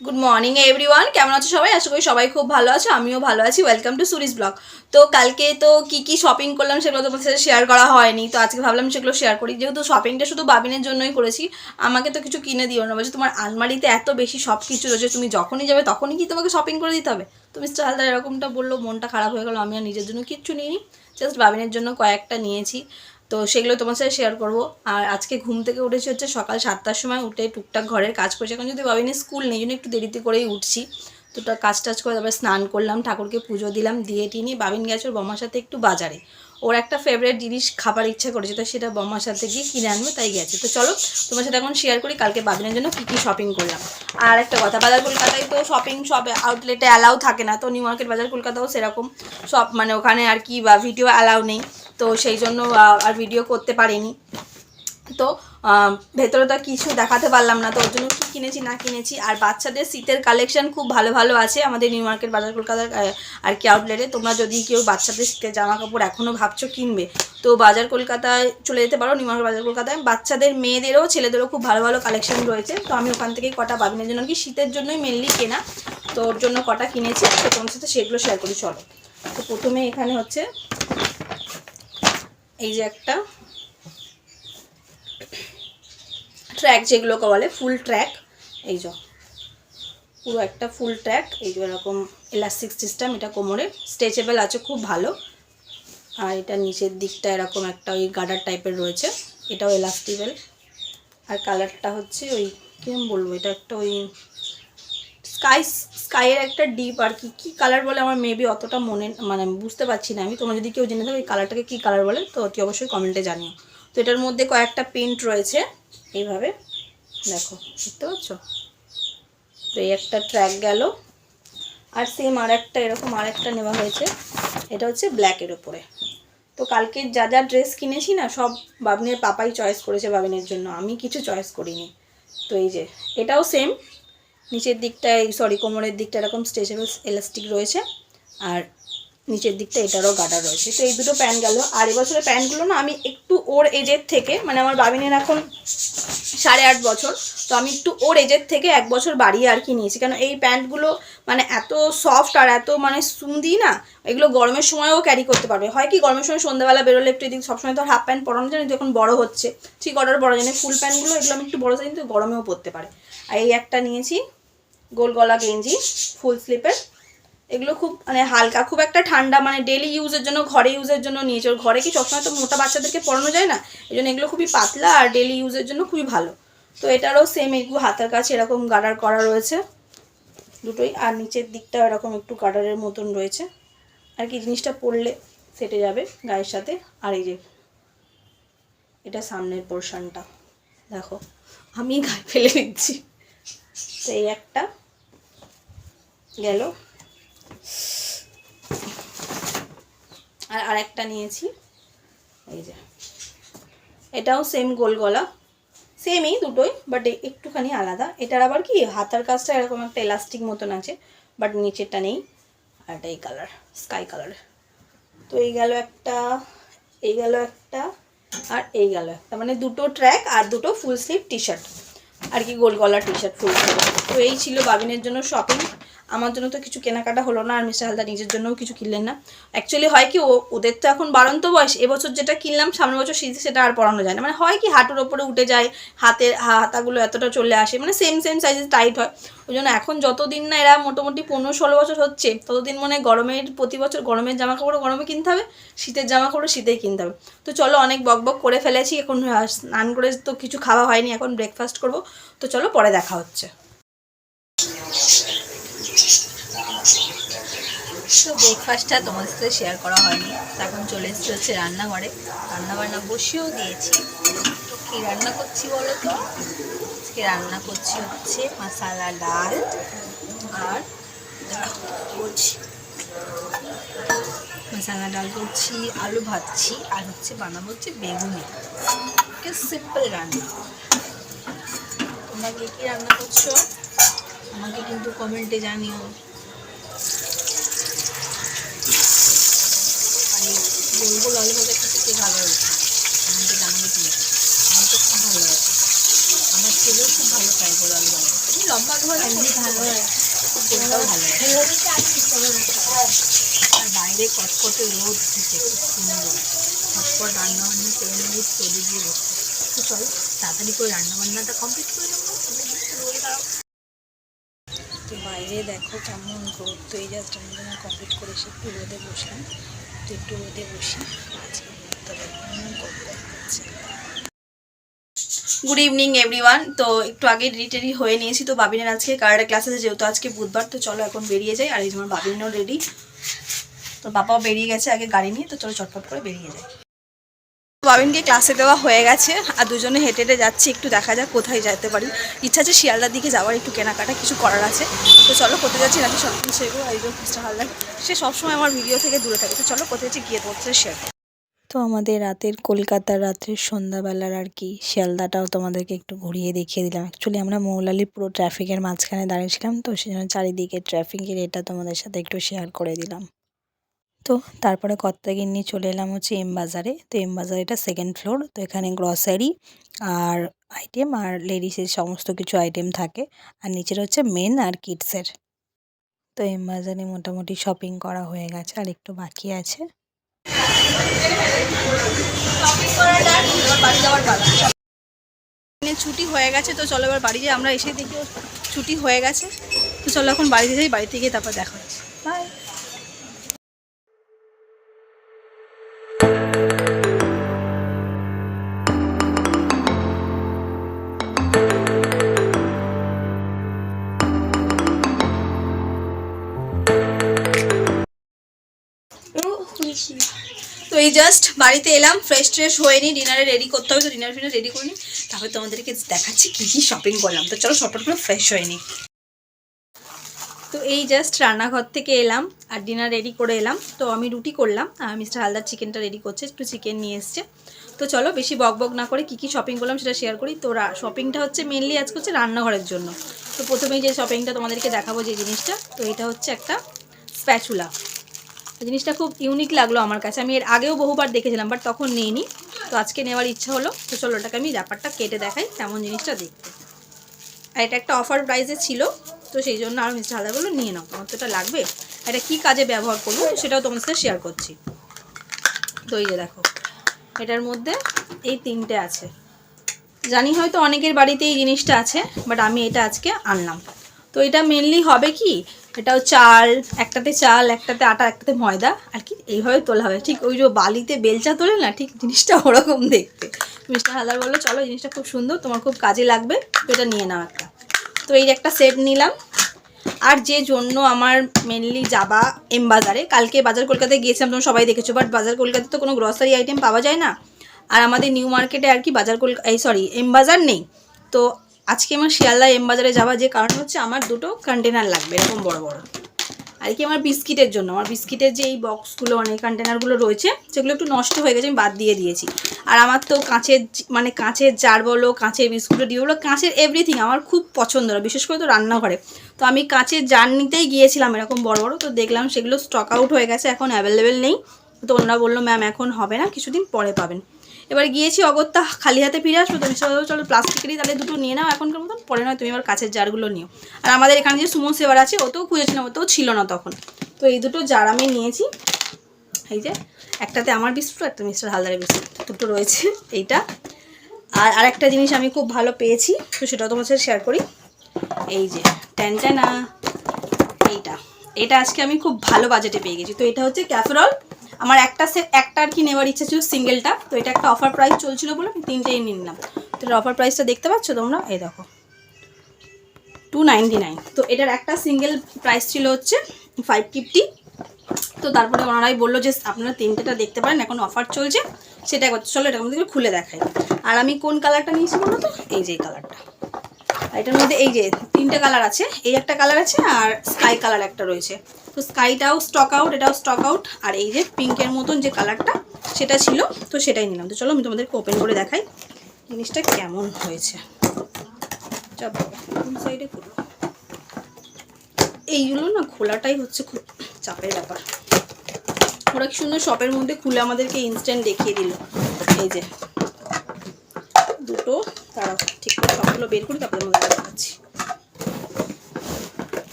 Good morning everyone কেমন আছো সবাই? আশা করি সবাই খুব ভালো আছো, আমিও ভালো আছি। ওয়েলকাম টু সুরিজ ব্লগ তো কালকে তো কি কি শপিং করলাম সেগুলো তোমার সাথে শেয়ার করা হয়নি, তো আজকে ভাবলাম সেগুলো শেয়ার করি। যেহেতু শপিংটা শুধু বাবিনের জন্যই করেছি, আমাকে তো কিছু কিনে দিও না। বলছে, তোমার আলমারিতে এত বেশি সব কিছু রয়েছে, তুমি যখনই যাবে তখনই কি তোমাকে শপিং করে দিতে হবে? তো মিস্টার হালদার এরকমটা বলল, মনটা খারাপ হয়ে গেলো, আমি আর নিজের জন্য কিচ্ছু নিইনি জাস্ট বাবিনের জন্য কয়েকটা নিয়েছি। তো সেগুলো তোমার সাথে শেয়ার করব। আর আজকে ঘুম থেকে উঠেছি হচ্ছে সকাল সাতটার সময় উঠে টুকটাক ঘরের কাজ করছি। এখন যদি বাবিনের স্কুল নেই জন্য একটু দেরিতে করেই উঠছি। তো তা কাজ টাজ করে তারপরে স্নান করলাম, ঠাকুরকে পুজো দিলাম, দিয়ে টিনি, বাবিন গেছে ওর বমার সাথে একটু বাজারে। ওর একটা ফেভারিট জিনিস খাবার ইচ্ছা করেছে, তো সেটা বমার সাথে গিয়ে কিনে আনবে, তাই গেছে। তো চলো তোমার সাথে এখন শেয়ার করি, কালকে বাবিনের জন্য কী কী শপিং করলাম। আর একটা কথা, বাজার কলকাতায় তো শপিং সব আউটলেটে অ্যালাউ থাকে না, তো নিউ মার্কেট বাজার কলকাতাও সেরকম। সব মানে ওখানে আর কি বা ভিডিও অ্যালাউ নেই। তো সেই জন্য আর ভিডিও করতে পারিনি। তো ভেতরে তো কিছু দেখাতে পারলাম না, তো ওর জন্য কী কিনেছি না কিনেছি। আর বাচ্চাদের শীতের কালেকশন খুব ভালো ভালো আছে আমাদের নিউ মার্কেট বাজার কলকাতার আর কি আউটলেটে তোমরা যদি কেউ বাচ্চাদের শীতের জামা কাপড় এখনও ভাবছ কিনবে, তো বাজার কলকাতায় চলে যেতে পারো নিউ মার্কেট বাজার কলকাতায় বাচ্চাদের, মেয়েদেরও, ছেলেদেরও খুব ভালো ভালো কালেকশন রয়েছে। তো আমি ওখান থেকেই কটা বাবিনের জন্য কি শীতের জন্যই মেনলি কেনা। তো ওর জন্য কটা কিনেছি, তো তোমার সাথে সেগুলো শেয়ার করি, চলো। তো প্রথমে এখানে হচ্ছে এই যে একটা ট্র্যাক যেগুলোকে বলে ফুল ট্র্যাক এই যে। পুরো একটা ফুল ট্র্যাক এই যে এরকম এলাস্টিক সিস্টেম এটা কোমরে স্ট্রেচেবল আছে, খুব ভালো। আর এটা নিচের দিকটা এরকম একটা ওই গার্ডার টাইপের রয়েছে, এটাও এলাস্টিবেল আর কালারটা হচ্ছে ওই কিরম বলব, এটা একটা ওই স্কাই, স্কাইয়ের একটা ডিপ আর কি। কী কালার বলে আমার মেবি অতটা মনে মানে বুঝতে পারছি না আমি। তোমরা যদি কেউ জেনে থাকো এই কালারটাকে কী কালার বলে, তো অতি অবশ্যই কমেন্টে জানিও। তো এটার মধ্যে কয়েকটা পেন্ট রয়েছে। এইভাবে। দেখো বুঝতে পারছ তো এই একটা ট্র্যাক গেল। আর সেম আর একটা, এরকম আর একটা নেওয়া হয়েছে। এটা হচ্ছে ব্ল্যাকের ওপরে তো কালকে যা যা ড্রেস কিনেছি না, সব বাবিনের পাপাই চয়েস করেছে বাবিনের জন্য। আমি কিছু চয়েস করিনি। তো এই যে, এটাও সেম নিচের দিকটায় সরি কোমরের দিকটা এরকম স্ট্রেচেবল এলাস্টিক রয়েছে, আর নিচের দিকটা এটারও গাডার রয়েছে। তো এই দুটো প্যান্ট গেল। আর এবছরের প্যান্টগুলো না, আমি একটু ওর এজের থেকে মানে আমার বাবিনের এখন সাড়ে আট বছর, তো আমি একটু ওর এজের থেকে এক বছর বাড়িয়ে আর কি নিয়েছি। কেন এই প্যান্টগুলো মানে এত সফট আর এত মানে সুন্দি না, এগুলো গরমের সময়ও ক্যারি করতে পারবে। হয় কি, গরমের সময় সন্ধ্যাবেলা বেরোলে একটু এদিকে, সবসময় তো হাফ প্যান্ট পরানো যায় না যখন বড় হচ্ছে। ঠিক অর্ডার বড় জানি ফুল প্যান্টগুলো এগুলো আমি একটু বড় সাইজ কিন্তু গরমেও পরতে পারে। আর এই একটা নিয়েছি গোল গলা গেঞ্জি, ফুল স্লিপের। এগুলো খুব মানে হালকা, খুব একটা ঠান্ডা মানে ডেলি ইউজের জন্য, ঘরে ইউজের জন্য নিয়েছে ওর ঘরে কি সবসময় তো মোটা বাচ্চাদেরকে পরানো যায় না? এই জন্য এগুলো খুবই পাতলা আর ডেলি ইউজের জন্য খুবই ভালো। তো এটারও সেম এগুলো হাতের কাছে এরকম গার্ডার করা রয়েছে। দুটোই, আর নিচের দিকটা এরকম একটু গার্ডারের মতন রয়েছে। আর কি জিনিসটা পরলে সেটে যাবে গায়ের সাথে। আর এই যে, এটা সামনের পোর্শনটা দেখো, আমি গায়ে ফেলে দিচ্ছি। তো এই একটা। গেল। আর আরেকটা নিয়েছি। এই যে। এটাও সেম গোল গলা। সেমই দুটোই বাট একটুখানি আলাদা। এটার আবার কি, হাতার কাজটা এরকম একটা এলাস্টিক মতন আছে বাট নিচেরটা নেই। আর এটা এই কালার স্কাই কালার তো এই গেল একটা, এই গেল একটা, আর এই গেল একটা। মানে দুটো ট্র্যাক আর দুটো ফুল স্লিভ টি শার্ট আর কি গোল গলার টি শার্ট ফুল স্লিভ তো এই ছিল বাবিনের জন্য শপিং আমার জন্য তো কিছু কেনাকাটা হলো না, আর মিস্টার হালদার নিজের জন্যও কিছু কিনলেন না। অ্যাকচুয়ালি হয় কি, ও, ওদের তো এখন বাড়ন্ত বয়স, এবছর যেটা কিনলাম, সামনের বছর শীতে সেটা আর পরানো যায় না। মানে হয় কি, হাঁটুর ওপরে উঠে যায়, হাতের হাতাগুলো এতটা চলে আসে মানে সেম সেম সাইজে টাইট হয়। ওই জন্য এখন যতদিন না এরা মোটামুটি পনেরো, ষোলো বছর হচ্ছে, ততদিন মনে হয় গরমের, প্রতি বছর গরমের জামা কাপড় গরমে কিনতে হবে, শীতের জামা কাপড়ও শীতেই কিনতে হবে। তো চলো অনেক বক বক করে ফেলেছি, এখন স্নান করে তো কিছু খাওয়া হয়নি, এখন ব্রেকফাস্ট করব। তো চলো পরে দেখা হচ্ছে। তো ব্রেকফাস্টটা তোমার সাথে শেয়ার করা হয়নি। তো এখন চলে এসেছি হচ্ছে রান্নাঘরে। রান্না বান্না বসিয়েও দিয়েছি। কী রান্না করছি বলো তো? আজকে রান্না করছি হচ্ছে মশালা ডাল আর মশালা ডাল করছি আলু ভাজছি আর হচ্ছে বানাবো হচ্ছে বেগুনি। সিম্পল রান্না। তোমরা কে কী রান্না করছ? আমাকে কিন্তু কমেন্টে জানিও। কে ভালো হয়েছে আমাকে জানাবে কিন্তু। আমার তো খুব ভালো আমার ছেলেও খুব ভালো তুমি লম্বা আর বাইরে কটকটে রোদ থেকে খুব সুন্দর। ঝটপট রান্না বান্না করে নিয়ে চলে গিয়ে বসতে তো চলো তাড়াতাড়ি করে রান্না বান্নাটা কমপ্লিট করে নেব তো বাইরে দেখো কেমন রোদ, তো এই জাস্ট আমি যেন কমপ্লিট করে এসে একটু রোদে বসলাম। তো একটু রোদে বসি কেমন গুড ইভিনিং এভরিওয়ান তো একটু আগে রেডি হয়ে নিয়েছি, তো বাবিনের আজকে কারাটে ক্লাস আছে যেহেতু আজকে বুধবার, তো চলো এখন বেরিয়ে যাই। আর এই তোমার বাবিনও রেডি তো বাবাও বেরিয়ে গেছে আগে গাড়ি নিয়ে, তো চলো চটপট করে বেরিয়ে যাই। বাবিনকে ক্লাসে দেওয়া হয়ে গেছে, আর দুজনে হেঁটে হেঁটে যাচ্ছি, একটু দেখা যাক কোথায় যেতে পারি। ইচ্ছা আছে শিয়ালদার দিকে যাওয়ার, একটু কেনাকাটা কিছু করার আছে। তো চলো, কোথায় যাচ্ছি নাকি সব কিছু এই যে মিস্টার হালদার, সে সবসময় আমার ভিডিও থেকে দূরে থাকে। তো চলো, কোথায় যাচ্ছি গিয়ে তোমার শেয়ার তো আমাদের রাতের, কলকাতার রাত্রের সন্ধ্যাবেলার আর কি, শিয়ালদাটাও তোমাদেরকে একটু ঘুরিয়ে দেখিয়ে দিলাম। অ্যাকচুয়ালি আমরা মৌলালি পুরো ট্রাফিকের মাঝখানে দাঁড়িয়েছিলাম, তো সেজন্য চারিদিকে ট্রাফিকের এটা তোমাদের সাথে একটু শেয়ার করে দিলাম। তো তারপরে কত্তাগিন্নি চলে এলাম হচ্ছে এম বাজারে। তো এম বাজার এটা সেকেন্ড ফ্লোর তো এখানে গ্রসারি আর আইটেম আর লেডিসের সমস্ত কিছু আইটেম থাকে। আর নিচের হচ্ছে মেন আর কিডসের তো এম বাজারে মোটামুটি শপিং করা হয়ে গেছে, আর একটু বাকি আছে। ছুটি হয়ে গেছে, তো চলো এবার বাড়ি যাই। আমরা এসে দেখি ছুটি হয়ে গেছে। তো চলো এখন বাড়িতে যাই, বাড়িতে গিয়ে তারপর দেখা হচ্ছে। বাই এই জাস্ট বাড়িতে এলাম ফ্রেশ ট্রেশ হয়ে নি ডিনারে রেডি করতে হবে, তো ডিনার ফিনার রেডি করে নিই। তারপরে তোমাদেরকে দেখাচ্ছি কী কী শপিং করলাম। তো চলো শপট করে ফ্রেশ হয়ে নিই। তো এই জাস্ট রান্নাঘর থেকে এলাম আর ডিনার রেডি করে এলাম। তো আমি রুটি করলাম, আর মিস্টার হালদার চিকেনটা রেডি করছে, একটু চিকেন নিয়ে এসছে। তো চলো বেশি বক বক না করে কী কী শপিং করলাম সেটা শেয়ার করি। তো শপিংটা হচ্ছে মেনলি আজকে হচ্ছে রান্নাঘরের জন্য। তো প্রথমেই যে শপিংটা তোমাদেরকে দেখাবো যে জিনিসটা, তো এটা হচ্ছে একটা স্প্যাচুলা জিনিসটা খুব ইউনিক লাগল আমার কাছে। আমি এর আগেও বহুবার দেখেছিলাম বাট তখন নিইনি। তো আজকে নেওয়ার ইচ্ছা হলো, তো চলো ওটাকে আমি ব্যাপারটা কেটে দেখাই, কেমন জিনিসটা দেখতে। আর এটা একটা অফার প্রাইসে ছিল, তো সেই জন্য আর মিস্টার হালদার নিয়ে নাও, তোমার তো এটা লাগবে। এটা কী কাজে ব্যবহার করব সেটাও তোমার সাথে শেয়ার করছি। তো এই যে দেখো, এটার মধ্যে এই তিনটে আছে। জানি হয়তো অনেকের বাড়িতে এই জিনিসটা আছে বাট আমি এটা আজকে আনলাম। তো এটা মেনলি হবে কি এটাও চাল, একটাতে চাল, একটাতে আটা, একটাতে ময়দা, আর কি এইভাবে তোলা হবে। ঠিক ওই যে বালিতে বেলচা তোলে না, ঠিক জিনিসটা ওরকম দেখতে। মিস্টার হালদার বলল, চলো জিনিসটা খুব সুন্দর, তোমার খুব কাজে লাগবে এটা নিয়ে নাও একটা। তো এই একটা সেট নিলাম। আর যে জন্য আমার মেনলি যাবা এম বাজারে, কালকে বাজার কলকাতায় গিয়েছিলাম, তোমরা সবাই দেখেছ বাট বাজার কলকাতায় তো কোনো গ্রসারি আইটেম পাওয়া যায় না। আর আমাদের নিউ মার্কেটে আর কি বাজার কলকাতা এই সরি এম বাজার নেই। তো আজকে আমার শিয়ালদা এম বাজারে যাওয়া যে কারণ হচ্ছে আমার দুটো কন্টেনার লাগবে, এরকম বড় বড়। আর কি আমার বিস্কিটের জন্য, আমার বিস্কিটের যে এই বক্সগুলো মানে কন্টেনারগুলো রয়েছে, সেগুলো একটু নষ্ট হয়ে গেছে, আমি বাদ দিয়ে দিয়েছি। আর আমার তো কাঁচের মানে কাঁচের জার বলো, কাঁচের বিস্কুটের ডিও বলো কাঁচের এভরিথিং আমার খুব পছন্দ হয় বিশেষ করে তো রান্নাঘরে। তো আমি কাঁচের জার নিতেই গিয়েছিলাম এরকম বড় বড়, তো দেখলাম সেগুলো স্টক আউট হয়ে গেছে, এখন অ্যাভেলেবেল নেই। তো ওনারা বলল ম্যাম এখন হবে না, কিছুদিন পরে পাবেন। এবার গিয়েছি অগত্যা খালি হাতে ফিরে আসব। তুমি চলো চলো প্লাস্টিকেরই তাহলে দুটো নিয়ে নাও এখনকার মতন, পরে নয় তুমি এবার কাছের জারগুলো নিও। আর আমাদের এখানে যে সুমন সেবার আছে, ও ওতেও খুঁজেছিলাম ওতেও ছিল না তখন। তো এই দুটো জার আমি নিয়েছি। এই যে, একটাতে আমার বিস্কুট একটা মিস্টার হালদারের বিস্কুট। দুটো রয়েছে এইটা। আর আরেকটা জিনিস আমি খুব ভালো পেয়েছি, তো সেটাও তোমার সাথে শেয়ার করি। এই যে ট্যানটানা এইটা। এটা আজকে আমি খুব ভালো বাজেটে পেয়ে গেছি। তো এটা হচ্ছে ক্যাফেরল আমার একটা সে একটা আর কি নেওয়ার ইচ্ছা ছিল সিঙ্গেলটা, তো এটা একটা অফার প্রাইস চলছিল বলে আমি তিনটেই নিয়ে নিলাম। তো অফার প্রাইসটা দেখতে পাচ্ছ তোমরা? এই দেখো। টু তো এটার একটা সিঙ্গেল প্রাইস ছিল হচ্ছে ফাইভ ফিফটি তো তারপরে ওনারাই বলল যে, আপনারা তিনটেটা দেখতে পারেন, এখন অফার চলছে, সেটা চলো এটা মধ্যে খুলে দেখাই। আর আমি কোন কালারটা নিয়েছি বলো তো? এই যে কালারটা এটার মধ্যে এই যে তিনটে কালার আছে, এই একটা কালার আছে আর স্কাই কালার একটা রয়েছে। তো স্কাইটাও স্টক আউট এটাও স্টক আউট আর এই যে পিঙ্কের মতন যে কালারটা সেটা ছিল, তো সেটাই নিলাম। তো চলো আমি তোমাদেরকে ওপেন করে দেখাই জিনিসটা কেমন হয়েছে। সাইডে এইগুলো না খোলাটাই হচ্ছে খুব চাপের ব্যাপার। ওরা কি সুন্দর শপের মধ্যে খুলে আমাদেরকে ইনস্ট্যান্ট দেখিয়ে দিল। এই যে করে বের করি তারপরে মধ্যে দেখাচ্ছি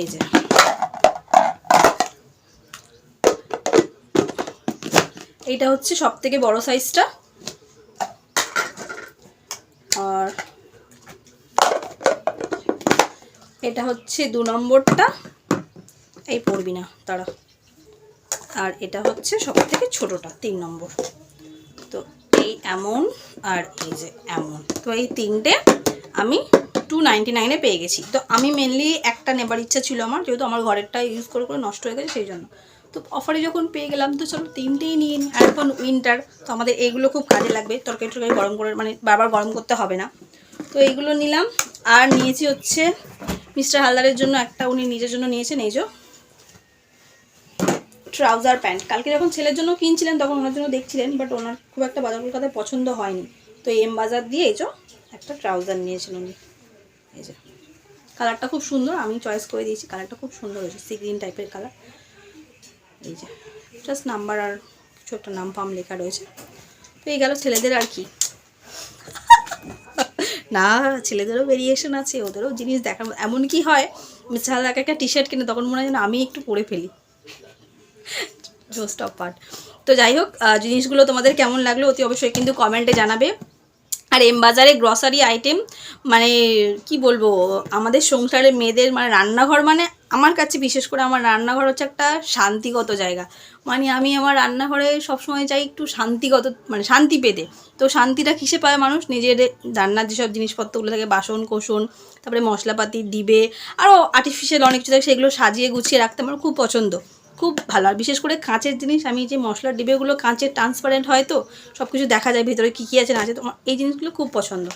এই যে। এইটা হচ্ছে সব থেকে বড় সাইজটা। আর এটা হচ্ছে দু নম্বরটা। এই পড়বি না তারা আর এটা হচ্ছে সব থেকে ছোটোটা, তিন নম্বর। তো এই এমন আর এই যে এমন। তো এই তিনটে আমি টু নাইনটি নাইনে পেয়ে গেছি। তো আমি মেনলি একটা নেবার ইচ্ছা ছিল আমার, যেহেতু আমার ঘরেরটা ইউজ করে করে নষ্ট হয়ে গেছে সেই জন্য। তো অফারে যখন পেয়ে গেলাম, তো চলো তিনটেই নিয়ে নিই। আর এখন উইন্টার তো আমাদের এইগুলো খুব কাজে লাগবে। তরকারি টরকারি গরম করে মানে বারবার গরম করতে হবে না। তো এইগুলো নিলাম। আর নিয়েছি হচ্ছে মিস্টার হালদারের জন্য একটা, উনি নিজের জন্য নিয়েছেন, এই যে ট্রাউজার প্যান্ট। কালকে যখন ছেলের জন্য কিনছিলেন, তখন ওনার জন্য দেখছিলেন বাট ওনার খুব একটা বাজার কলকাতায় পছন্দ হয়নি। তো এম বাজার দিয়ে এই যে একটা ট্রাউজার নিয়েছেন উনি। এই যে। কালারটা খুব সুন্দর, আমি চয়েস করে দিয়েছি, কালারটা খুব সুন্দর হয়েছে সি গ্রিন টাইপের কালার। এই যে জাস্ট নাম্বার আর কিছু একটা নাম ফাম লেখা রয়েছে। তো এই গেল ছেলেদের আর কি। না, ছেলেদেরও ভেরিয়েশন আছে, ওদেরও জিনিস দেখার এমন কি হয় মিস্টার হালদারকে একটা টি শার্ট কিনে, তখন মনে হয় যেন আমি একটু পরে ফেলি। জোস্ট অফ পার্ট তো যাই হোক জিনিসগুলো তোমাদের কেমন লাগল অতি অবশ্যই কিন্তু কমেন্টে জানাবে। আর এম বাজারে গ্রসারি আইটেম মানে কি বলব, আমাদের সংসারে মেয়েদের মানে রান্নাঘর মানে আমার কাছে বিশেষ করে আমার রান্নাঘর হচ্ছে একটা শান্তিগত জায়গা। মানে আমি আমার রান্নাঘরে সবসময় চাই একটু শান্তিগত মানে শান্তি পেতে। তো শান্তিটা কিসে পায় মানুষ? নিজের রান্নার যেসব জিনিসপত্রগুলো থাকে, বাসন কোসন তারপরে মশলাপাতি, ডিবে আরও আর্টিফিশিয়াল অনেক কিছু থাকে, সেগুলো সাজিয়ে গুছিয়ে রাখতে আমার খুব পছন্দ। খুব ভালো। আর বিশেষ করে কাঁচের জিনিস, আমি যে মশলার ডিবেগুলো কাঁচের ট্রান্সপারেন্ট হয় তো সব কিছু দেখা যায় ভিতরে কী কী আছে না আছে তোমার এই জিনিসগুলো খুব পছন্দ।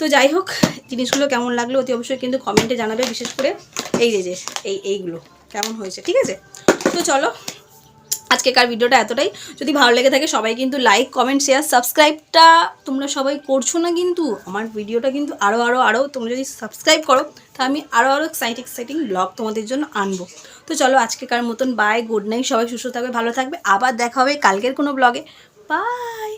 তো যাই হোক, জিনিসগুলো কেমন লাগল অতি অবশ্যই কিন্তু কমেন্টে জানাবে, বিশেষ করে এই যে যে, এই এইগুলো কেমন হয়েছে, ঠিক আছে? তো চলো আজকেকার ভিডিওটা এতটাই। যদি ভালো লেগে থাকে সবাই কিন্তু লাইক কমেন্ট শেয়ার সাবস্ক্রাইবটা তোমরা সবাই করছ না কিন্তু? আমার ভিডিওটা কিন্তু আরও আরও আরও তোমরা যদি সাবস্ক্রাইব করো, তা আমি আরও আরও এক্সাইটিং এক্সাইটিং ব্লগ তোমাদের জন্য আনব। তো চলো আজকেকার মতন বাই গুড নাইট সবাই সুস্থ থাকবে, ভালো থাকবে। আবার দেখা হবে কালকের কোনো ব্লগে বাই